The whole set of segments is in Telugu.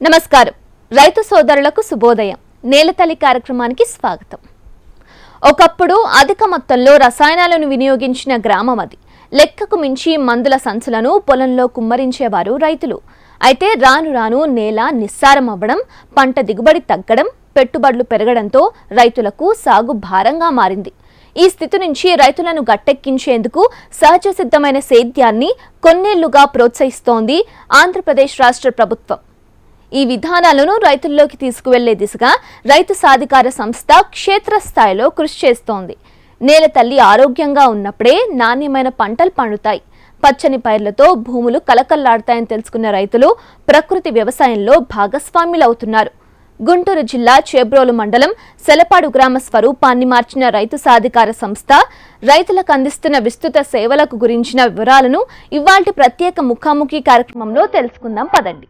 నమస్కారం. రైతు సోదరులకు శుభోదయం. నేలతల్లి కార్యక్రమానికి స్వాగతం. ఒకప్పుడు అధిక మొత్తంలో రసాయనాలను వినియోగించిన గ్రామం అది. లెక్కకు మించి మందుల సంచులను పొలంలో కుమ్మరించేవారు రైతులు. అయితే రాను రాను నేల నిస్సారం అవ్వడం పంట దిగుబడి తగ్గడం పెట్టుబడులు పెరగడంతో రైతులకు సాగు భారంగా మారింది. ఈ స్థితి నుంచి రైతులను గట్టెక్కించేందుకు సహజ సిద్ధమైన సేద్యాన్ని కొన్నేళ్ళుగా ప్రోత్సహిస్తోంది ఆంధ్రప్రదేశ్ రాష్ట్ర ప్రభుత్వం. ఈ విధానాలను రైతుల్లోకి తీసుకువెళ్ళే దిశగా రైతు సాధికార సంస్థ క్షేత్రస్థాయిలో కృషి చేస్తోంది. నేల తల్లి ఆరోగ్యంగా ఉన్నప్పుడే నాణ్యమైన పంటలు పండుతాయి. పచ్చని పైర్లతో భూములు కలకల్లాడతాయని తెలుసుకున్న రైతులు ప్రకృతి వ్యవసాయంలో భాగస్వాములవుతున్నారు. గుంటూరు జిల్లా చేబ్రోలు మండలం సెలపాడు గ్రామ స్వరూపాన్ని మార్చిన రైతు సాధికార సంస్థ రైతులకు అందిస్తున్న విస్తృత సేవలకు గురించిన వివరాలను ఇవాల్టి ప్రత్యేక ముఖాముఖి కార్యక్రమంలో తెలుసుకుందాం. పదండి.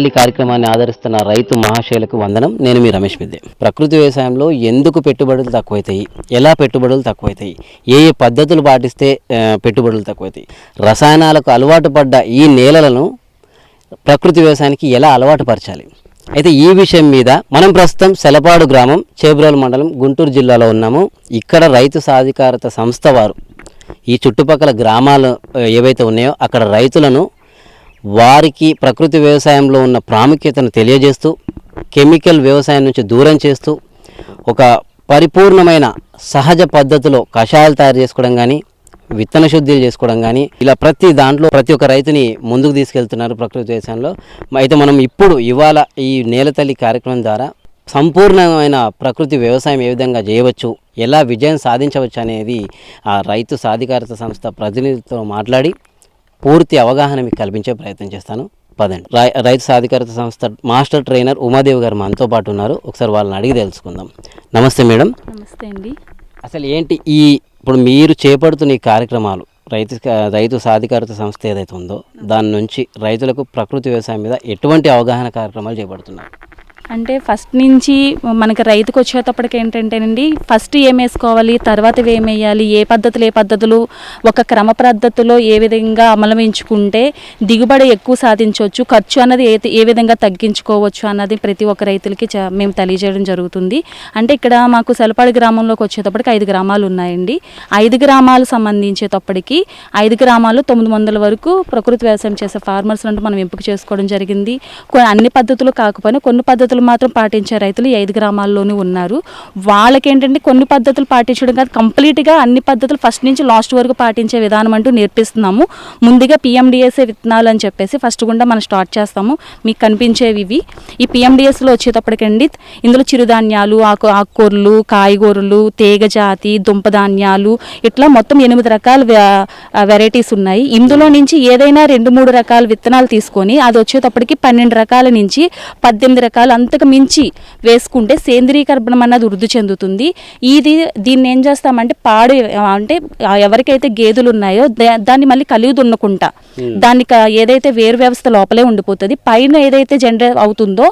తల్లి కార్యక్రమాన్ని ఆదరిస్తున్న రైతు మహాశైలకు వందనం. నేను మీ రమేష్ విద్య ప్రకృతి వ్యవసాయంలో ఎందుకు పెట్టుబడులు తక్కువైతాయి? ఎలా పెట్టుబడులు తక్కువైతాయి? ఏ ఏ పద్ధతులు పాటిస్తే పెట్టుబడులు తక్కువైతాయి? రసాయనాలకు అలవాటు పడ్డ ఈ నేలలను ప్రకృతి వ్యవసాయానికి ఎలా అలవాటు పరచాలి? అయితే ఈ విషయం మీద మనం ప్రస్తుతం సెలపాడు గ్రామం చేబ్రోలు మండలం గుంటూరు జిల్లాలో ఉన్నాము. ఇక్కడ రైతు సాధికారత సంస్థ వారు ఈ చుట్టుపక్కల గ్రామాలు ఏవైతే ఉన్నాయో అక్కడ రైతులను వారికి ప్రకృతి వ్యవసాయంలో ఉన్న ప్రాముఖ్యతను తెలియజేస్తూ కెమికల్ వ్యవసాయం నుంచి దూరం చేస్తూ ఒక పరిపూర్ణమైన సహజ పద్ధతిలో కషాయాలు తయారు చేసుకోవడం కానీ విత్తన శుద్ధులు చేసుకోవడం కానీ ఇలా ప్రతి దాంట్లో ప్రతి ఒక్క రైతుని ముందుకు తీసుకెళ్తున్నారు ప్రకృతి వ్యవసాయంలో. అయితే మనం ఇప్పుడు ఇవాళ ఈ నేలతల్లి కార్యక్రమం ద్వారా సంపూర్ణమైన ప్రకృతి వ్యవసాయం ఏ విధంగా చేయవచ్చు ఎలా విజయం సాధించవచ్చు అనేది ఆ రైతు సాధికారత సంస్థ ప్రతినిధితో మాట్లాడి పూర్తి అవగాహన మీకు కల్పించే ప్రయత్నం చేస్తాను. పదండి. రై- రైతు సాధికారత సంస్థ మాస్టర్ ట్రైనర్ ఉమాదేవి గారు మనతో పాటు ఉన్నారు. ఒకసారి వాళ్ళని అడిగి తెలుసుకుందాం. నమస్తే మేడం. నమస్తే అండి. అసలు ఏంటి ఈ ఇప్పుడు మీరు చేపడుతున్న ఈ కార్యక్రమాలు రైతు రైతు సాధికారత సంస్థ ఏదైతే ఉందో దాని నుంచి రైతులకు ప్రకృతి వ్యవసాయం మీద ఎటువంటి అవగాహన కార్యక్రమాలు చేపడుతున్నారు? అంటే ఫస్ట్ నుంచి మనకి రైతుకు వచ్చేటప్పటికి ఏంటంటేనండి ఫస్ట్ ఏం వేసుకోవాలి తర్వాత ఏం వేయాలి ఏ పద్ధతులు ఏ పద్ధతులు ఒక క్రమ పద్ధతిలో ఏ విధంగా అమలమించుకుంటే దిగుబడి ఎక్కువ సాధించవచ్చు ఖర్చు అన్నది ఏ ఏ విధంగా తగ్గించుకోవచ్చు అన్నది ప్రతి ఒక్క రైతులకి మేము తెలియజేయడం జరుగుతుంది. అంటే ఇక్కడ మాకు సెలపాడి గ్రామంలోకి వచ్చేటప్పటికి ఐదు గ్రామాలు ఉన్నాయండి. ఐదు గ్రామాలు సంబంధించేటప్పటికి ఐదు గ్రామాలు తొమ్మిది వందల వరకు ప్రకృతి వ్యవసాయం చేసే ఫార్మర్స్ అంటే మనం ఎంపిక చేసుకోవడం జరిగింది. కొన్ని అన్ని పద్ధతులు కాకపోయినా కొన్ని పద్ధతులు మాత్రం పాటించే రైతులు ఐదు గ్రామాల్లోనూ ఉన్నారు. వాళ్ళకి ఏంటంటే కొన్ని పద్ధతులు పాటించడం కాదు కంప్లీట్గా అన్ని పద్ధతులు ఫస్ట్ నుంచి లాస్ట్ వరకు పాటించే విధానం అంటూ నేర్పిస్తున్నాము. ముందుగా పిఎండిఎస్ఏ విత్తనాలు అని చెప్పేసి ఫస్ట్ గుండా మనం స్టార్ట్ చేస్తాము. మీకు కనిపించేవి ఇవి. ఈ పిఎండిఎస్లో వచ్చేటప్పటికండి ఇందులో చిరుధాన్యాలు ఆకు ఆకుకూరలు కాయగూరలు తీగజాతి దుంపధాన్యాలు ఇట్లా మొత్తం ఎనిమిది రకాల వెరైటీస్ ఉన్నాయి. ఇందులో నుంచి ఏదైనా రెండు మూడు రకాల విత్తనాలు తీసుకొని అది వచ్చేటప్పటికి పన్నెండు రకాల నుంచి పద్దెనిమిది రకాలు అంతకు మించి వేసుకుంటే సేంద్రీయ కర్బనం అన్నది వృద్ధి చెందుతుంది. ఇది దీన్ని ఏం చేస్తామంటే పాడు అంటే ఎవరికైతే గేదెలు ఉన్నాయో దాన్ని మళ్ళీ కలిగి దున్నకుంటా. దాన్ని క- ఏదైతే వేరు వ్యవస్థ లోపలే ఉండిపోతుంది పైన ఏదైతే జనరేట్ అవుతుందో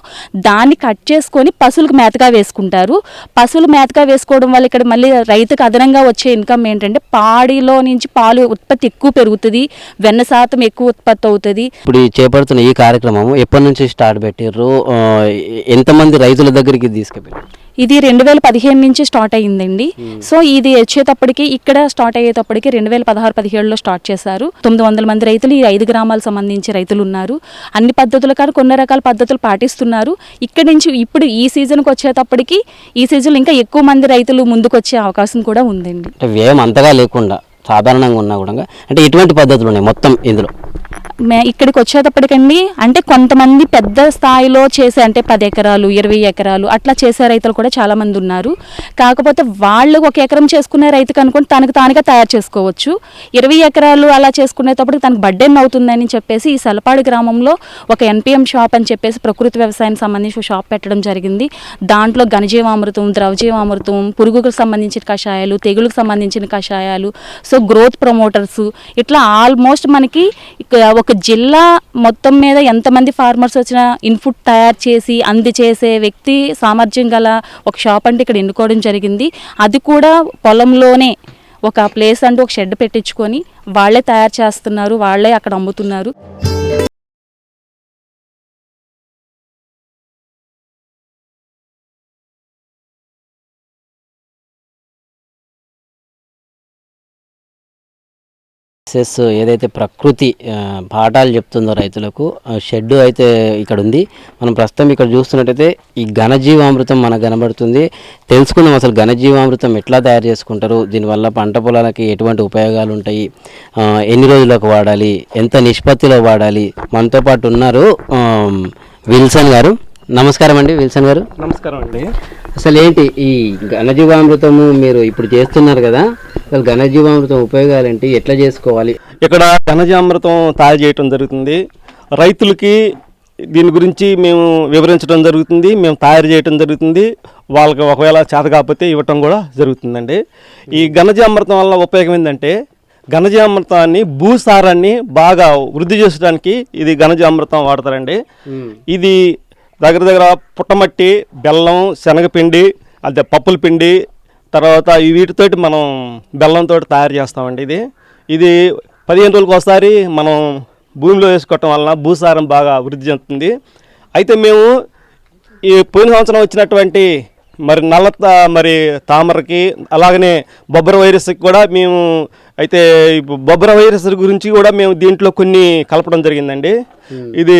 దాన్ని కట్ చేసుకొని పశువులకు మేతగా వేసుకుంటారు. పశువులు మేతగా వేసుకోవడం వల్ల ఇక్కడ మళ్ళీ రైతుకు అదనంగా వచ్చే ఇన్కమ్ ఏంటంటే పాడిలో నుంచి పాలు ఉత్పత్తి ఎక్కువ పెరుగుతుంది వెన్న శాతం ఎక్కువ ఉత్పత్తి అవుతుంది. ఇప్పుడు చేపడుతున్న ఈ కార్యక్రమం ఎప్పటి నుంచి స్టార్ట్ పెట్టిర్రు? ఆ, ఎంతమంది రైతుల దగ్గరికి తీసుకెళ్ళారు? ఇది రెండు వేల పదిహేను నుంచి స్టార్ట్ అయ్యిందండి. సో ఇది వచ్చేటప్పటికి ఇక్కడ స్టార్ట్ అయ్యేటప్పటికి రెండు వేల పదహారు పదిహేడులో స్టార్ట్ చేశారు. తొమ్మిది వందల మంది రైతులు ఈ ఐదు గ్రామాలకు సంబంధించి రైతులు ఉన్నారు. అన్ని పద్ధతులు కానీ కొన్ని రకాల పద్ధతులు పాటిస్తున్నారు. ఇక్కడ నుంచి ఇప్పుడు ఈ సీజన్కి వచ్చేటప్పటికి ఈ సీజన్లో ఇంకా ఎక్కువ మంది రైతులు ముందుకు వచ్చే అవకాశం కూడా ఉందండి. అంటే వ్యయం అంతగా లేకుండా సాధారణంగా ఉన్నా కూడా అంటే ఎటువంటి పద్ధతులు ఉన్నాయి మొత్తం ఇందులో. మే ఇక్కడికి వచ్చేటప్పటికండి అంటే కొంతమంది పెద్ద స్థాయిలో చేసే అంటే పది ఎకరాలు ఇరవై ఎకరాలు అట్లా చేసే రైతులు కూడా చాలామంది ఉన్నారు. కాకపోతే వాళ్ళు ఒక ఎకరం చేసుకునే రైతు అనుకుంటే తనకు తానుగా తయారు చేసుకోవచ్చు. ఇరవై ఎకరాలు అలా చేసుకునేటప్పుడు తనకు బడ్డెన్ అవుతుందని చెప్పేసి ఈ సలపాడు గ్రామంలో ఒక ఎన్పిఎం షాప్ అని చెప్పేసి ప్రకృతి వ్యవసాయానికి సంబంధించి షాప్ పెట్టడం జరిగింది. దాంట్లో ఘనజీవామృతం ద్రవజీవామృతం పురుగులకు సంబంధించిన కషాయాలు తెగులకు సంబంధించిన కషాయాలు సో గ్రోత్ ప్రమోటర్స్ ఇట్లా ఆల్మోస్ట్ మనకి ఒక ఒక జిల్లా మొత్తం మీద ఎంతమంది ఫార్మర్స్ వచ్చినా ఇన్పుట్ తయారు చేసి అందచేసే వ్యక్తి సామర్థ్యం గల ఒక షాప్ అంటే ఇక్కడ ఎన్నుకోవడం జరిగింది. అది కూడా పొలంలోనే ఒక ప్లేస్ అంటూ ఒక షెడ్ పెట్టించుకొని వాళ్ళే తయారు చేస్తున్నారు వాళ్ళే అక్కడ అమ్ముతున్నారు. సెస్ ఏదైతే ప్రకృతి పాఠాలు చెప్తుందో రైతులకు షెడ్ అయితే ఇక్కడ ఉంది మనం ప్రస్తుతం ఇక్కడ చూస్తున్నట్టయితే ఈ ఘనజీవామృతం మనకు కనబడుతుంది. తెలుసుకుందాం అసలు ఘనజీవామృతం ఎట్లా తయారు చేసుకుంటారు దీనివల్ల పంట పొలాలకి ఎటువంటి ఉపయోగాలు ఉంటాయి ఎన్ని రోజులకు వాడాలి ఎంత నిష్పత్తిలో వాడాలి మనతో పాటు ఉన్నారు విల్సన్ గారు. నమస్కారం అండి విల్సన్ గారు. నమస్కారం అండి. అసలు ఏంటి ఈ ఘనజీవామృతము మీరు ఇప్పుడు చేస్తున్నారు కదా అసలు ఘనజీవామృతం ఉపయోగాలు ఏంటి ఎట్లా చేసుకోవాలి? ఇక్కడ ఘనజామృతం తయారు చేయటం జరుగుతుంది. రైతులకి దీని గురించి మేము వివరించడం జరుగుతుంది. మేము తయారు చేయటం జరుగుతుంది. వాళ్ళకి ఒకవేళ చేత కాకపోతే ఇవ్వటం కూడా జరుగుతుందండి. ఈ ఘనజామృతం వల్ల ఉపయోగం ఏంటంటే ఘనజామృతాన్ని భూసారాన్ని బాగా వృద్ధి చేసడానికి ఇది ఘనజామృతం వాడతారండి. ఇది దగ్గర దగ్గర పుట్టమట్టి బెల్లం శనగపిండి అదే పప్పుల పిండి తర్వాత వీటితోటి మనం బెల్లంతో తయారు చేస్తామండి ఇది. ఇది పదిహేను రోజులకు ఒకసారి మనం భూమిలో వేసుకోవటం వలన భూసారం బాగా వృద్ధి చెందుతుంది. అయితే మేము ఈ పోయిన సంవత్సరం వచ్చినటువంటి మరి నల్ల మరి తామరకి అలాగనే బొబ్బర వైరస్కి కూడా మేము అయితే బొబ్బర వైరస్ గురించి కూడా మేము దీంట్లో కొన్ని కలపడం జరిగిందండి. ఇది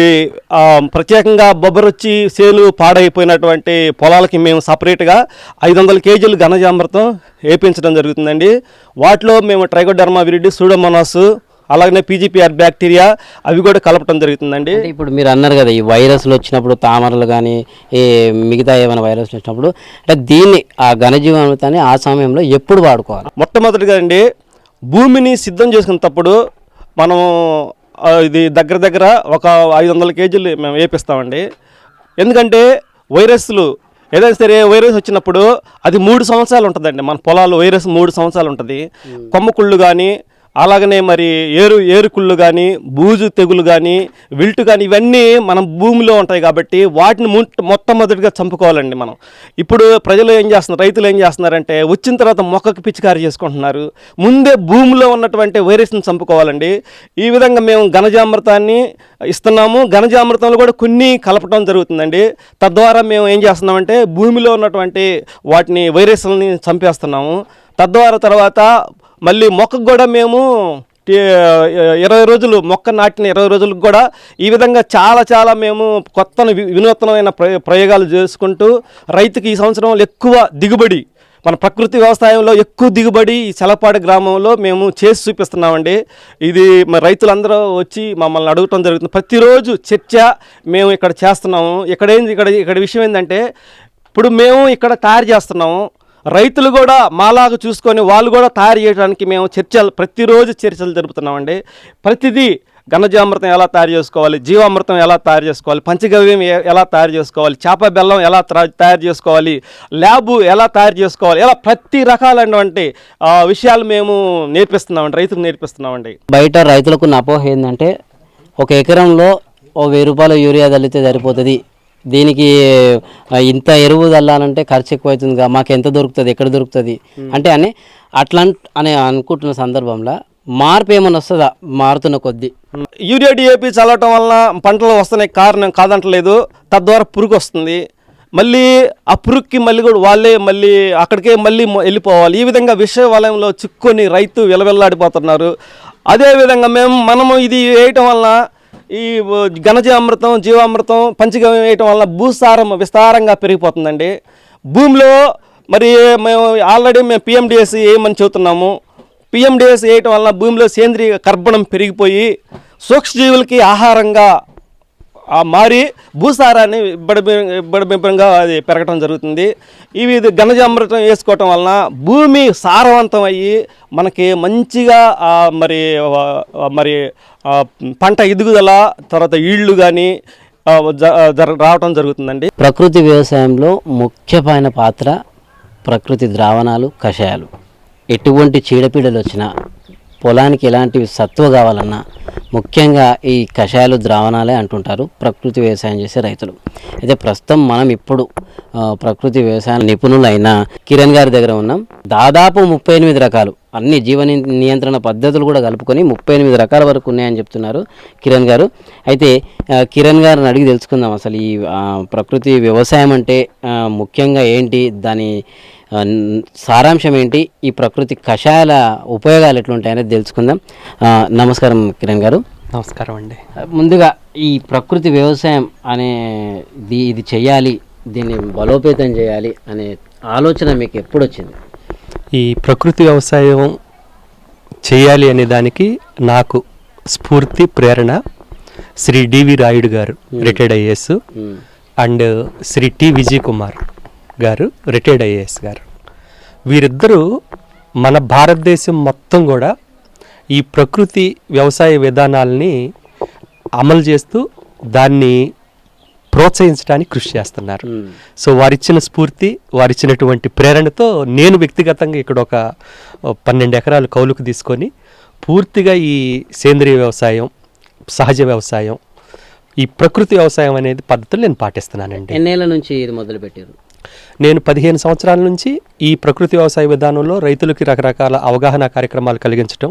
ప్రత్యేకంగా బొబ్బర వచ్చి సేలు పాడైపోయినటువంటి పొలాలకి మేము సపరేట్గా ఐదు వందల కేజీలు ఘనజామృతం వేపించడం జరుగుతుందండి. వాటిలో మేము ట్రైకోడర్మా విరిడి సూడోమోనాస్ అలాగనే పీజీపీఆర్ బ్యాక్టీరియా అవి కూడా కలపడం జరుగుతుందండి. ఇప్పుడు మీరు అన్నారు కదా ఈ వైరస్లు వచ్చినప్పుడు తామరలు కానీ ఈ మిగతా ఏమైనా వైరస్లు వచ్చినప్పుడు అంటే దీన్ని ఆ ఘనజీవామృతాన్ని ఆ సమయంలో ఎప్పుడు వాడుకోవాలి? మొట్టమొదటిగా అండి భూమిని సిద్ధం చేసుకున్నప్పుడు మనం ఇది దగ్గర దగ్గర ఒక ఐదు వందల కేజీలు మేము వేపిస్తామండి. ఎందుకంటే వైరస్లు ఏదైనా సరే వైరస్ వచ్చినప్పుడు అది మూడు సంవత్సరాలు ఉంటుందండి. మన పొలాలు వైరస్ మూడు సంవత్సరాలు ఉంటుంది. కొమ్మ కుళ్ళు కానీ అలాగనే మరి ఏరు ఏరుకుళ్ళు కానీ బూజు తెగులు కానీ విల్టు కానీ ఇవన్నీ మనం భూమిలో ఉంటాయి కాబట్టి వాటిని మొట్టమొదటిగా చంపుకోవాలండి మనం. ఇప్పుడు ప్రజలు ఏం చేస్తున్నారు రైతులు ఏం చేస్తున్నారంటే వచ్చిన తర్వాత మొక్కకు పిచికారి చేసుకుంటున్నారు. ముందే భూమిలో ఉన్నటువంటి వైరస్ని చంపుకోవాలండి. ఈ విధంగా మేము ఘనజామృతాన్ని ఇస్తున్నాము. ఘనజామృతంలో కూడా కొన్ని కలపడం జరుగుతుందండి. తద్వారా మేము ఏం చేస్తున్నామంటే భూమిలో ఉన్నటువంటి వాటిని వైరస్లని చంపేస్తున్నాము. తద్వారా తర్వాత మళ్ళీ మొక్కకు కూడా మేము ఇరవై రోజులు మొక్క నాటిన ఇరవై రోజులకు కూడా ఈ విధంగా చాలా చాలా మేము కొత్త వి- వినూత్నమైన ప్రయోగాలు చేసుకుంటూ రైతుకి ఈ సంవత్సరం ఎక్కువ దిగుబడి మన ప్రకృతి వ్యవసాయంలో ఎక్కువ దిగుబడి ఈ చలపాడు గ్రామంలో మేము చేసి చూపిస్తున్నామండి. ఇది మా రైతులందరూ వచ్చి మమ్మల్ని అడగటం జరుగుతుంది. ప్రతిరోజు చర్చ మేము ఇక్కడ చేస్తున్నాము. ఇక్కడ ఏంది ఇక్కడ ఇక్కడ విషయం ఏంటంటే ఇప్పుడు మేము ఇక్కడ తయారు చేస్తున్నాము. రైతులు కూడా మాలాగా చూసుకొని వాళ్ళు కూడా తయారు చేయడానికి మేము చర్చలు ప్రతిరోజు చర్చలు జరుపుతున్నామండి. ప్రతిదీ ఘనజామృతం ఎలా తయారు చేసుకోవాలి జీవామృతం ఎలా తయారు చేసుకోవాలి పంచగవ్యం ఎలా తయారు చేసుకోవాలి చేప బెల్లం ఎలా త్రా- తయారు చేసుకోవాలి ల్యాబు ఎలా తయారు చేసుకోవాలి ఇలా ప్రతి రకాలైనటువంటి విషయాలు మేము నేర్పిస్తున్నామండి రైతులకు నేర్పిస్తున్నామండి. బయట రైతులకు ఉన్న అపోహ ఏంటంటే ఒక ఎకరంలో ఓ వెయ్యి రూపాయల యూరియా తల్లితే సరిపోతుంది. దీనికి ఇంత ఎరువు చల్లాలంటే ఖర్చు ఎక్కువ అవుతుందిగా మాకు ఎంత దొరుకుతుంది ఎక్కడ దొరుకుతుంది? అంటే అని అట్లా అని అనుకుంటున్న సందర్భంలో మార్పు ఏమైనా వస్తుందా? మారుతున్న కొద్దీ. యూరియా డిఏపి చల్లటం వలన పంటలు వస్తున్నాయి కారణం కాదంటలేదు. తద్వారా పురుగు వస్తుంది. మళ్ళీ ఆ పురుగుకి మళ్ళీ కూడా వాళ్ళే మళ్ళీ అక్కడికే మళ్ళీ వెళ్ళిపోవాలి. ఈ విధంగా విష వలయంలో చిక్కుని రైతు విలవిల్లాడిపోతున్నారు. అదేవిధంగా మేము మనము ఇది వేయటం వలన ఈ ఘనజీవామృతం జీవామృతం పంచగవ్యం వేయటం వల్ల భూసారం విస్తారంగా పెరిగిపోతుందండి. భూమిలో మరి మేము ఆల్రెడీ మేము పిఎండిఎస్ వేయమని చెబుతున్నాము. పిఎండిఎస్ వేయటం వల్ల భూమిలో సేంద్రియ కర్బనం పెరిగిపోయి సూక్ష్మజీవులకి ఆహారంగా మారి భూసారాన్ని ఇబ్బడి ఇబ్బడిబింబంగా అది పెరగటం జరుగుతుంది. ఇవి ఇది ఘనజామృతం వేసుకోవటం వలన భూమి సారవంతం అయ్యి మనకి మంచిగా మరి మరి పంట ఎదుగుదల తర్వాత ఈళ్ళు కానీ రావటం జరుగుతుందండి. ప్రకృతి వ్యవసాయంలో ముఖ్యమైన పాత్ర ప్రకృతి ద్రావణాలు కషాయాలు. ఎటువంటి చీడపీడలు వచ్చినా పొలానికి ఎలాంటి సత్వ కావాలన్నా ముఖ్యంగా ఈ కషాయాలు ద్రావణాలే అంటుంటారు. ప్రకృతి వ్యవసాయం చేసే రైతులు. అయితే ప్రస్తుతం మనం ఇప్పుడు ప్రకృతి వ్యవసాయ నిపుణులైన కిరణ్ గారి దగ్గర ఉన్నాం. దాదాపు ముప్పై ఎనిమిది రకాలు అన్ని జీవ నియంత్రణ పద్ధతులు కూడా కలుపుకొని ముప్పై ఎనిమిది రకాల వరకు ఉన్నాయని చెప్తున్నారు కిరణ్ గారు. అయితే కిరణ్ గారిని అడిగి తెలుసుకుందాం అసలు ఈ ప్రకృతి వ్యవసాయం అంటే ముఖ్యంగా ఏంటి? దాని సారాంశం ఏంటి? ఈ ప్రకృతి కషాయాల ఉపయోగాలు ఎట్లుంటాయనేది తెలుసుకుందాం. నమస్కారం కిరణ్ గారు. నమస్కారం అండి. ముందుగా ఈ ప్రకృతి వ్యవసాయం అనే ఇది ఇది చేయాలి దీన్ని బలోపేతం చేయాలి అనే ఆలోచన మీకు ఎప్పుడు వచ్చింది ఈ ప్రకృతి వ్యవసాయం చేయాలి అనే దానికి నాకు స్ఫూర్తి ప్రేరణ Shri DV Rayudu garu retired IAS. And Shri T Vijay Kumar garu retired IAS గారు. వీరిద్దరూ మన భారతదేశం మొత్తం కూడా ఈ ప్రకృతి వ్యవసాయ విధానాల్ని అమలు చేస్తూ దాన్ని ప్రోత్సహించడానికి కృషి చేస్తున్నారు. సో వారిచ్చిన స్ఫూర్తి వారిచ్చినటువంటి ప్రేరణతో నేను వ్యక్తిగతంగా ఇక్కడ ఒక పన్నెండు ఎకరాలు కౌలుకు తీసుకొని పూర్తిగా ఈ సేంద్రియ వ్యవసాయం సహజ వ్యవసాయం ఈ ప్రకృతి వ్యవసాయం అనేది పద్ధతులు నేను పాటిస్తున్నానండి. ఎన్నేళ్ళ నుంచి ఇది మొదలు పెట్టారు నేను పదిహేను సంవత్సరాల నుంచి ఈ ప్రకృతి వ్యవసాయ విధానంలో రైతులకి రకరకాల అవగాహన కార్యక్రమాలు కలిగించడం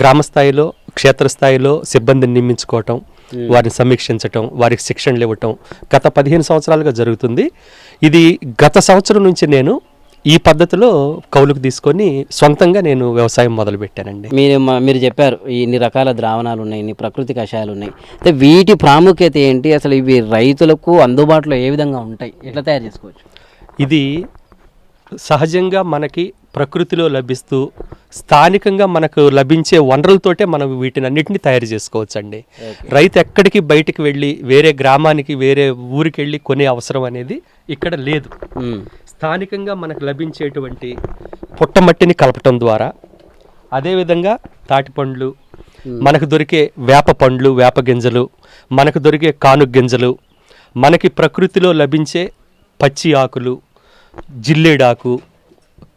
గ్రామ స్థాయిలో క్షేత్రస్థాయిలో సిబ్బందిని నియమించుకోవటం వారిని సమీక్షించటం వారికి శిక్షణలు ఇవ్వటం గత పదిహేను సంవత్సరాలుగా జరుగుతుంది. ఇది గత సంవత్సరం నుంచి నేను ఈ పద్ధతిలో కౌలుకు తీసుకొని సొంతంగా నేను వ్యవసాయం మొదలుపెట్టానండి. మీరు మీరు చెప్పారు ఇన్ని రకాల ద్రావణాలు ఉన్నాయి ఇన్ని ప్రకృతి కషాయాలు ఉన్నాయి. అయితే వీటి ప్రాముఖ్యత ఏంటి? అసలు ఇవి రైతులకు అందుబాటులో ఏ విధంగా ఉంటాయి? ఎట్లా తయారు చేసుకోవచ్చు? ఇది సహజంగా మనకి ప్రకృతిలో లభిస్తూ స్థానికంగా మనకు లభించే వనరులతోటే మనం వీటిని అన్నిటిని తయారు చేసుకోవచ్చు అండి రైతు ఎక్కడికి బయటికి వెళ్ళి వేరే గ్రామానికి వేరే ఊరికి వెళ్ళి కొనే అవసరం అనేది ఇక్కడ లేదు. స్థానికంగా మనకు లభించేటువంటి పుట్టమట్టిని కలపటం ద్వారా అదేవిధంగా తాటిపండ్లు మనకు దొరికే వేప పండ్లు వేప గింజలు మనకు దొరికే కాను గింజలు మనకి ప్రకృతిలో లభించే పచ్చి ఆకులు జిల్లేడాకు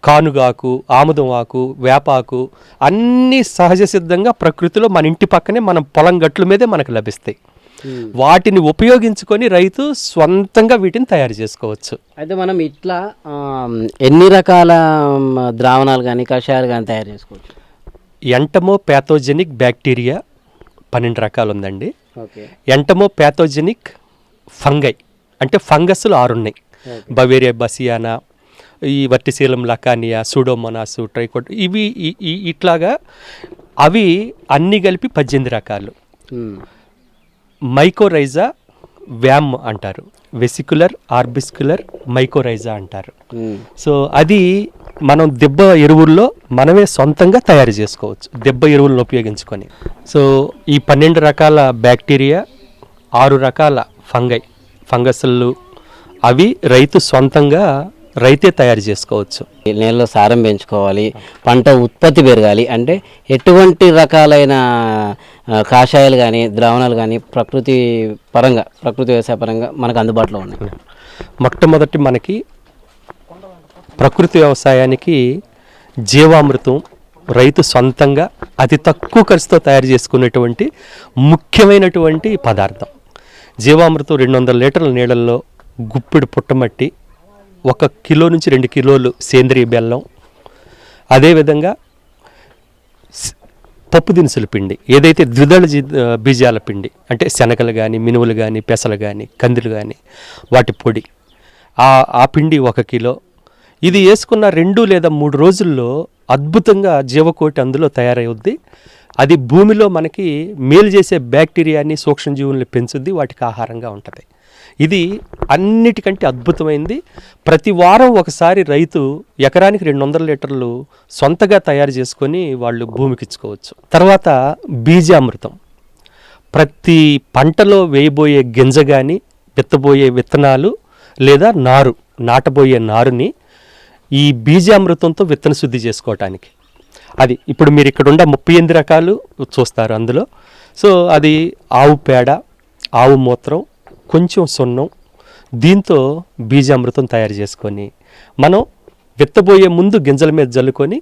కానుగాకు ఆముదం ఆకు వేపాకు అన్నీ సహజ సిద్ధంగా ప్రకృతిలో మన ఇంటి పక్కనే మనం పొలం గట్ల మీదే మనకు లభిస్తాయి. వాటిని ఉపయోగించుకొని రైతు స్వంతంగా వీటిని తయారు చేసుకోవచ్చు. అయితే మనం ఇట్లా ఎన్ని రకాల ద్రావణాలు కానీ కషాయాలు కానీ తయారు చేసుకోవచ్చు? ఎంటమో ప్యాథోజెనిక్ బ్యాక్టీరియా పన్నెండు రకాలు ఉందండి ఎంటమో ప్యాథోజెనిక్ ఫంగై అంటే ఫంగస్లు ఆరున్నాయి. బవేరియా బసియానా ఈ వర్టిశీలం లకానియా సూడోమోనాసు ట్రైకోట్ ఇవి ఇట్లాగా అవి అన్ని కలిపి పద్దెనిమిది రకాలు. మైకోరైజా వ్యామ్ అంటారు. వెసికులర్ ఆర్బిస్కులర్ మైకోరైజా అంటారు. సో అది మనం దెబ్బ ఎరువుల్లో మనమే సొంతంగా తయారు చేసుకోవచ్చు దెబ్బ ఎరువులను ఉపయోగించుకొని. సో ఈ పన్నెండు రకాల బ్యాక్టీరియా ఆరు రకాల ఫంగై ఫంగస్లు అవి రైతు సొంతంగా రైతే తయారు చేసుకోవచ్చు. నేలలో సారం పెంచుకోవాలి పంట ఉత్పత్తి పెరగాలి అంటే ఎటువంటి రకాలైన కాషాయాలు కానీ ద్రావణాలు కానీ ప్రకృతి పరంగా ప్రకృతి వ్యవసాయ పరంగా మనకు అందుబాటులో ఉన్నాయి. మొట్టమొదటి మనకి ప్రకృతి వ్యవసాయానికి జీవామృతం రైతు సొంతంగా అతి తక్కువ ఖర్చుతో తయారు చేసుకునేటువంటి ముఖ్యమైనటువంటి పదార్థం. జీవామృతం రెండు వందల లీటర్ల నీళ్ళల్లో గుప్పిడి పుట్టమట్టి ఒక కిలో నుంచి రెండు కిలోలు సేంద్రియ బెల్లం. అదేవిధంగా పప్పు దినుసుల పిండి. ఏదైతే ద్విదళ బీజాల పిండి అంటే శనగలు కానీ మినువులు కానీ పెసలు కానీ కందులు కానీ వాటి పొడి ఆ ఆ పిండి ఒక కిలో. ఇది వేసుకున్న రెండు లేదా మూడు రోజుల్లో అద్భుతంగా జీవకోటి అందులో తయారవుద్ది. అది భూమిలో మనకి మేలు చేసే బ్యాక్టీరియాని సూక్ష్మజీవుల్ని పెంచుద్ది వాటికి ఆహారంగా ఉంటుంది. ఇది అన్నిటికంటే అద్భుతమైంది. ప్రతి వారం ఒకసారి రైతు ఎకరానికి రెండు వందల లీటర్లు సొంతగా తయారు చేసుకొని వాళ్ళు భూమికిచ్చుకోవచ్చు. తర్వాత బీజామృతం. ప్రతి పంటలో వేయబోయే గింజ కానీ విత్తబోయే విత్తనాలు లేదా నారు నాటబోయే నారుని ఈ బీజామృతంతో విత్తన శుద్ధి చేసుకోవటానికి. అది ఇప్పుడు మీరు ఇక్కడ ఉండే ముప్పై ఎనిమిది రకాలు చూస్తారు అందులో. సో అది ఆవు పేడ ఆవు మూత్రం కొంచెం సున్నం దీంతో బీజామృతం తయారు చేసుకొని మనం విత్తబోయే ముందు గింజల మీద జల్లుకొని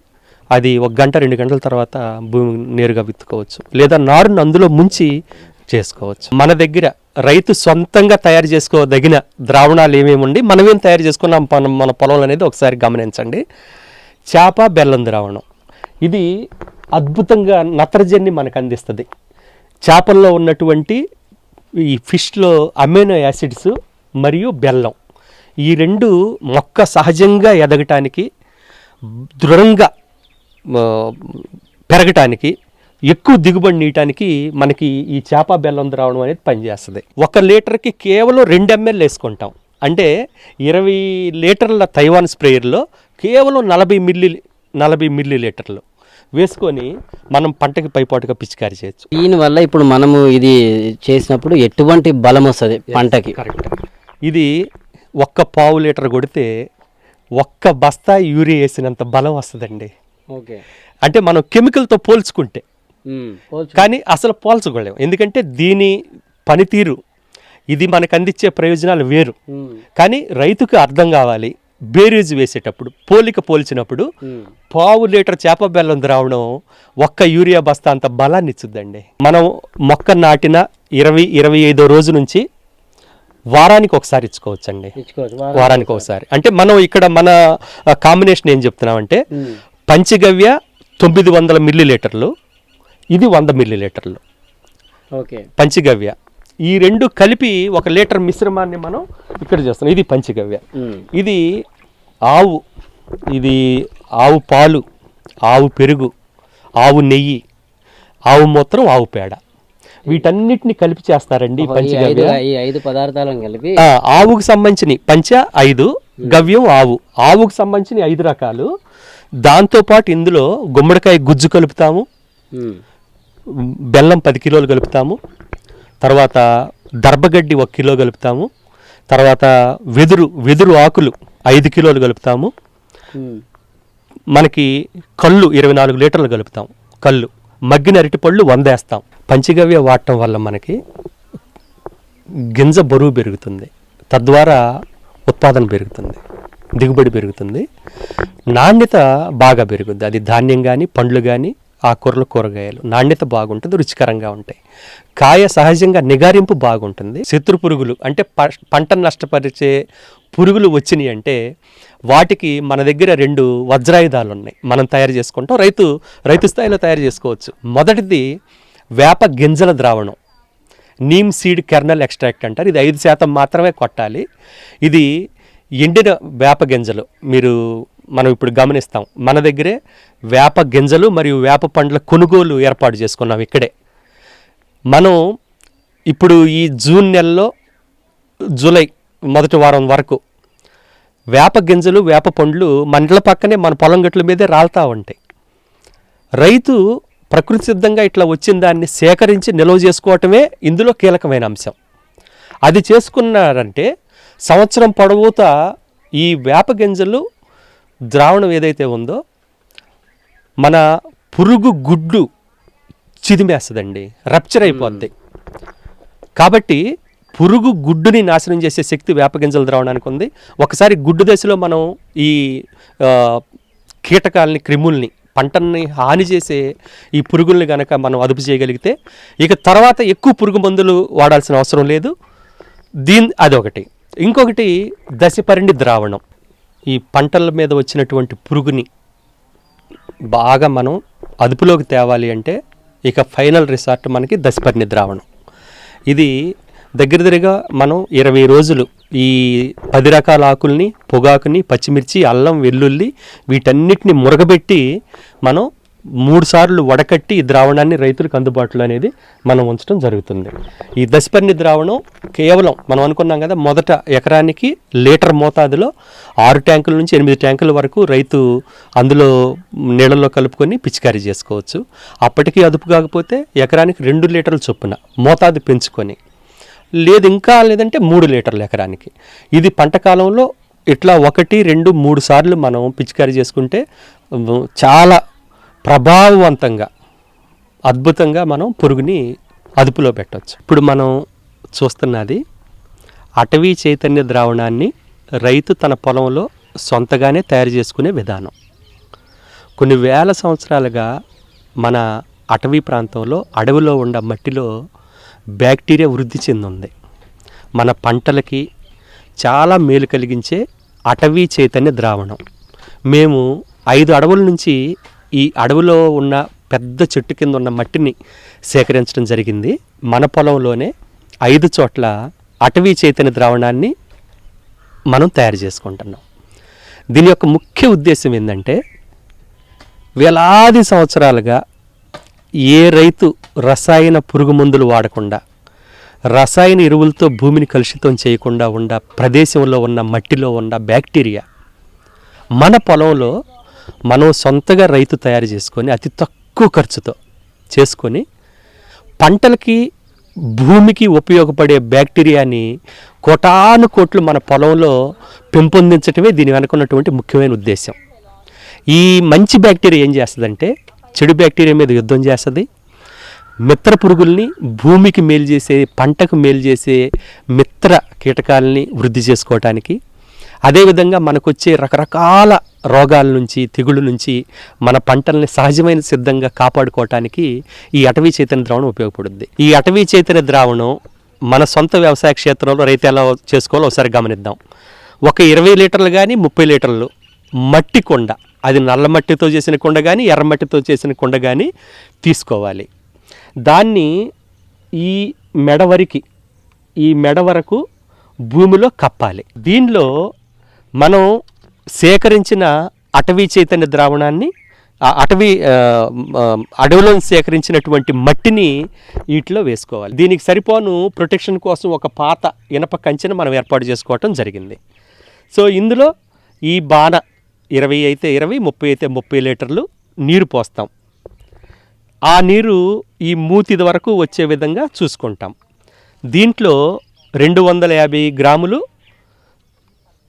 అది ఒక గంట రెండు గంటల తర్వాత భూమి నేరుగా విత్తుకోవచ్చు. లేదా నారును అందులో ముంచి చేసుకోవచ్చు. మన దగ్గర రైతు సొంతంగా తయారు చేసుకోదగిన ద్రావణాలు ఏమేమి ఉండి మనమేం తయారు చేసుకున్నాం మన పొలంలో అనేది ఒకసారి గమనించండి. చేప బెల్లం ద్రావణం. ఇది అద్భుతంగా నత్రజన్ని మనకు అందిస్తుంది. చేపల్లో ఉన్నటువంటి ఈ ఫిష్లో అమైనో యాసిడ్స్ మరియు బెల్లం. ఈ రెండు మొక్క సహజంగా ఎదగటానికి దృఢంగా పెరగటానికి ఎక్కువ దిగుబడి నీయటానికి మనకి ఈ చేప బెల్లం ద్రావణం అనేది పనిచేస్తుంది. ఒక లీటర్కి కేవలం రెండు ఎంఎల్ వేసుకుంటాం. అంటే ఇరవై లీటర్ల తైవాన్ స్ప్రేయర్లో కేవలం నలభై మిల్లీ నలభై మిల్లీ లీటర్లు వేసుకొని మనం పంటకి పైపాటుగా పిచికారి చేయొచ్చు. దీనివల్ల ఇప్పుడు మనము ఇది చేసినప్పుడు ఎటువంటి బలం వస్తుంది పంటకి? కరెక్ట్ ఇది ఒక్క పావు లీటర్ కొడితే ఒక్క బస్తా యూరియా వేసినంత బలం వస్తుందండి. ఓకే. అంటే మనం కెమికల్తో పోల్చుకుంటే. కానీ అసలు పోల్చుకోలేము. ఎందుకంటే దీని పనితీరు ఇది మనకు అందించే ప్రయోజనాలు వేరు. కానీ రైతుకు అర్థం కావాలి. బేరీజ్ వేసేటప్పుడు పోలిక పోల్చినప్పుడు పావు లీటర్ చేప బెల్లం ద్రావణం ఒక్క యూరియా బస్తా అంత బలాన్ని ఇచ్చుద్దండి. మనం మొక్క నాటిన ఇరవై ఇరవై ఐదో రోజు నుంచి వారానికి ఒకసారి ఇచ్చుకోవచ్చండి. వారానికి ఒకసారి. అంటే మనం ఇక్కడ మన కాంబినేషన్ ఏం చెప్తున్నామంటే పంచగవ్య తొమ్మిది వందల మిల్లీ లీటర్లు ఇది వంద మిల్లీ లీటర్లు ఓకే. పంచగవ్య. ఈ రెండు కలిపి ఒక లీటర్ మిశ్రమాన్ని మనం ఇక్కడ చేస్తున్నాం. ఇది పంచగవ్య. ఇది ఆవు ఇది ఆవు పాలు ఆవు పెరుగు ఆవు నెయ్యి ఆవు మూత్రం ఆవు పేడ. వీటన్నిటిని కలిపి చేస్తారండి ఈ పంచగవ్య. ఈ ఐదు పదార్థాలను కలిపి. ఆవుకు సంబంధించిన పంచ ఐదు గవ్యం ఆవు. ఆవుకు సంబంధించిన ఐదు రకాలు. దాంతోపాటు ఇందులో గుమ్మడికాయ గుజ్జు కలుపుతాము. బెల్లం పది కిలోలు కలుపుతాము. తర్వాత దర్భగడ్డి ఒక కిలో కలుపుతాము. తర్వాత వెదురు వెదురు ఆకులు ఐదు కిలోలు కలుపుతాము. మనకి కళ్ళు ఇరవై నాలుగు లీటర్లు కలుపుతాం. కళ్ళు. మగ్గిన అరటిపళ్ళు వందేస్తాం పంచగవ్య వాడటం వల్ల మనకి గింజ బరువు పెరుగుతుంది. తద్వారా ఉత్పాదన పెరుగుతుంది. దిగుబడి పెరుగుతుంది. నాణ్యత బాగా పెరుగుద్ది. అది ధాన్యం కానీ పండ్లు కానీ ఆకుకూరలు కూరగాయలు. నాణ్యత బాగుంటుంది రుచికరంగా ఉంటాయి. కాయ సహజంగా నిగారింపు బాగుంటుంది. శత్రు పురుగులు అంటే ప- పంటను నష్టపరిచే పురుగులు వచ్చినాయి అంటే వాటికి మన దగ్గర రెండు వజ్రాయుధాలు ఉన్నాయి మనం తయారు చేసుకుంటాం. రైతు రైతు స్థాయిలో తయారు చేసుకోవచ్చు. మొదటిది వేప గింజల ద్రావణం. నీమ్ సీడ్ కెర్నల్ ఎక్స్ట్రాక్ట్ అంటారు. ఇది ఐదు శాతం మాత్రమే కొట్టాలి. ఇది ఎండిన వేప గింజలు. మీరు మనం ఇప్పుడు గమనిస్తాం. మన దగ్గరే వేప గింజలు మరియు వేప పండ్ల కొనుగోలు ఏర్పాటు చేసుకున్నాం ఇక్కడే. మనం ఇప్పుడు ఈ జూన్ నెలలో జూలై మొదటి వారం వరకు వేప గింజలు వేప పండ్లు మండల పక్కనే మన పొలం గట్ల మీదే రాలుతూ ఉంటాయి. రైతు ప్రకృతి సిద్ధంగా ఇట్లా వచ్చిన దాన్ని సేకరించి నిల్వ చేసుకోవటమే ఇందులో కీలకమైన అంశం. అది చేసుకున్నారంటే సంవత్సరం పొడవుతా ఈ వేప గింజలు ద్రావణం ఏదైతే ఉందో మన పురుగు గుడ్డు చిదిమేస్తుందండి రప్చర్ అయిపోద్ది. కాబట్టి పురుగు గుడ్డుని నాశనం చేసే శక్తి వేపగింజల ద్రావణానికి ఉంది. ఒకసారి గుడ్డు దశలో మనం ఈ కీటకాలని క్రిముల్ని పంటని హాని చేసే ఈ పురుగుల్ని కనుక మనం అదుపు చేయగలిగితే ఇక తర్వాత ఎక్కువ పురుగు మందులు వాడాల్సిన అవసరం లేదు. దీని అదొకటి. ఇంకొకటి దశపరిండి ద్రావణం. ఈ పంటల మీద వచ్చినటువంటి పురుగుని బాగా మనం అదుపులోకి తేవాలి అంటే ఇక ఫైనల్ రిసార్ట్ మనకి దశపర్ణి ద్రావణం. ఇది దగ్గర దగ్గరగా మనం ఇరవై రోజులు ఈ పది రకాల ఆకుల్ని పొగాకుని పచ్చిమిర్చి అల్లం వెల్లుల్లి వీటన్నిటిని మురగబెట్టి మనం మూడు సార్లు వడకట్టి ఈ ద్రావణాన్ని రైతులకు అందుబాటులో అనేది మనం ఉంచడం జరుగుతుంది. ఈ దశపర్ణి ద్రావణం కేవలం మనం అనుకున్నాం కదా మొదట ఎకరానికి లీటర్ మోతాదులో ఆరు ట్యాంకుల నుంచి ఎనిమిది ట్యాంకుల వరకు రైతు అందులో నీళ్ళలో కలుపుకొని పిచికారీ చేసుకోవచ్చు. అప్పటికీ అదుపు కాకపోతే ఎకరానికి రెండు లీటర్ల చొప్పున మోతాదు పెంచుకొని లేదు ఇంకా లేదంటే మూడు లీటర్లు ఎకరానికి. ఇది పంట కాలంలో ఇట్లా ఒకటి రెండు మూడు సార్లు మనం పిచికారీ చేసుకుంటే చాలా ప్రభావవంతంగా అద్భుతంగా మనం పురుగుని అదుపులో పెట్టవచ్చు ఇప్పుడు మనం చూస్తున్నది అటవీ చైతన్య ద్రావణాన్ని రైతు తన పొలంలో సొంతగానే తయారు చేసుకునే విధానం. కొన్ని వేల సంవత్సరాలుగా మన అటవీ ప్రాంతంలో అడవిలో ఉన్న మట్టిలో బ్యాక్టీరియా వృద్ధి చెందింది. మన పంటలకి చాలా మేలు కలిగించే అటవీ చైతన్య ద్రావణం. మేము ఐదు అడవుల నుంచి ఈ అడవిలో ఉన్న పెద్ద చెట్టు కింద ఉన్న మట్టిని సేకరించడం జరిగింది. మన పొలంలోనే ఐదు చోట్ల అటవీ చైతన్య ద్రావణాన్ని మనం తయారు చేసుకుంటున్నాం. దీని యొక్క ముఖ్య ఉద్దేశం ఏంటంటే వేలాది సంవత్సరాలుగా ఏ రైతు రసాయన పురుగు మందులు వాడకుండా రసాయన ఎరువులతో భూమిని కలుషితం చేయకుండా ఉన్న ప్రదేశంలో ఉన్న మట్టిలో ఉన్న బ్యాక్టీరియా మన పొలంలో మనం సొంతగా రైతు తయారు చేసుకొని అతి తక్కువ ఖర్చుతో చేసుకొని పంటలకి భూమికి ఉపయోగపడే బ్యాక్టీరియాని కోటాను కోట్లు మన పొలంలో పెంపొందించటమే దీని వెనుకున్నటువంటి ముఖ్యమైన ఉద్దేశం ఈ మంచి బ్యాక్టీరియా ఏం చేస్తుందంటే చెడు బ్యాక్టీరియా మీద యుద్ధం చేస్తుంది. మిత్ర పురుగుల్ని భూమికి మేలు చేసే పంటకు మేలు చేసే మిత్ర కీటకాలని వృద్ధి చేసుకోవటానికి అదేవిధంగా మనకొచ్చే రకరకాల రోగాల నుంచి తెగుళ్ళ నుంచి మన పంటల్ని సహజమైన సిద్ధంగా కాపాడుకోవటానికి ఈ అటవీ చైతన్య ద్రావణం ఉపయోగపడుద్ది. ఈ అటవీ చైతన్య ద్రావణం మన సొంత వ్యవసాయ క్షేత్రంలో రైతు ఎలా చేసుకోవాలో ఒకసారి గమనిద్దాం. ఒక ఇరవై లీటర్లు కానీ ముప్పై లీటర్లు మట్టి కొండ అది నల్ల మట్టితో చేసిన కొండ కానీ ఎర్రమట్టితో చేసిన కొండ కానీ తీసుకోవాలి. దాన్ని ఈ మెడ వరికి ఈ మెడ వరకు భూమిలో కప్పాలి. దీనిలో మనం సేకరించిన అటవీ చైతన్య ద్రావణాన్ని ఆ అటవీ ఆ, అడవిలో సేకరించినటువంటి మట్టిని వీటిలో వేసుకోవాలి. దీనికి సరిపోను ప్రొటెక్షన్ కోసం ఒక పాత ఇనప కంచెను మనం ఏర్పాటు చేసుకోవటం జరిగింది. సో ఇందులో ఈ బాణ ఇరవై అయితే ఇరవై ముప్పై అయితే ముప్పై లీటర్లు నీరు పోస్తాం. ఆ నీరు ఈ మూతిది వరకు వచ్చే విధంగా చూసుకుంటాం. దీంట్లో రెండు వందల యాభై గ్రాములు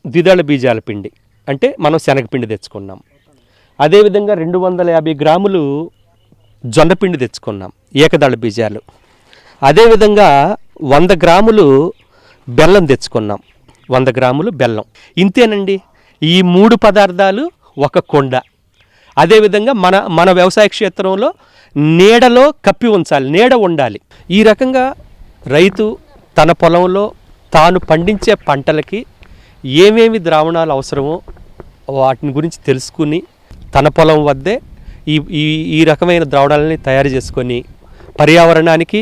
ద్విదళ బీజాల పిండి. అంటే మనం శనగపిండి తెచ్చుకున్నాం. అదేవిధంగా రెండు వందల యాభై గ్రాములు జొన్నపిండి తెచ్చుకున్నాం ఏకదళ బీజాలు. అదేవిధంగా వంద గ్రాములు బెల్లం తెచ్చుకున్నాం వంద గ్రాములు బెల్లం. ఇంతేనండి ఈ మూడు పదార్థాలు ఒక కొండ. అదేవిధంగా మన మన వ్యవసాయ క్షేత్రంలో నీడలో కప్పి ఉంచాలి నీడ ఉండాలి. ఈ రకంగా రైతు తన పొలంలో తాను పండించే పంటలకి ఏమేమి ద్రావణాలు అవసరమో వాటిని గురించి తెలుసుకుని తన పొలం వద్దే ఈ ఈ ఈ రకమైన ద్రావణాలని తయారు చేసుకొని పర్యావరణానికి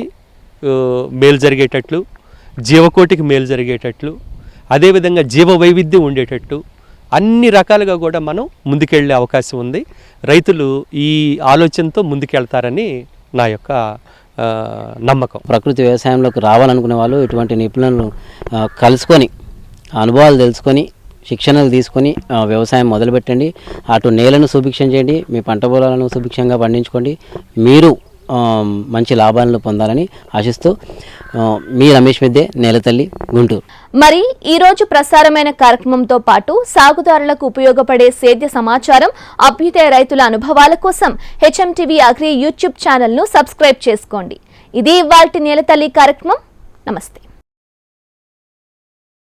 మేలు జరిగేటట్లు జీవకోటికి మేలు జరిగేటట్లు అదేవిధంగా జీవ వైవిధ్యం ఉండేటట్టు అన్ని రకాలుగా కూడా మనం ముందుకెళ్ళే అవకాశం ఉంది. రైతులు ఈ ఆలోచనతో ముందుకెళ్తారని నా యొక్క నమ్మకం. ప్రకృతి వ్యవసాయంలోకి రావాలనుకునే వాళ్ళు ఇటువంటి నిపుణులను కలుసుకొని అనుభవాలు తెలుసుకొని శిక్షణలు తీసుకొని వ్యవసాయం మొదలుపెట్టండి. అటు నేలను సుభిక్షం చేయండి మీ పంట పొలాలను సుభిక్షంగా పండించుకోండి. మీరు మంచి లాభాలను పొందాలని ఆశిస్తూ మీ రమేష్ మిద్దే నేలతల్లి గుంటూరు. మరి ఈరోజు ప్రసారమైన కార్యక్రమంతో పాటు సాగుదారులకు ఉపయోగపడే సేద్య సమాచారం అభ్యుదయ రైతుల అనుభవాల కోసం హెచ్ఎంటీవీ అగ్రి యూట్యూబ్ ఛానల్ను సబ్స్క్రైబ్ చేసుకోండి. ఇది ఇవాల్టి నేలతల్లి కార్యక్రమం. నమస్తే.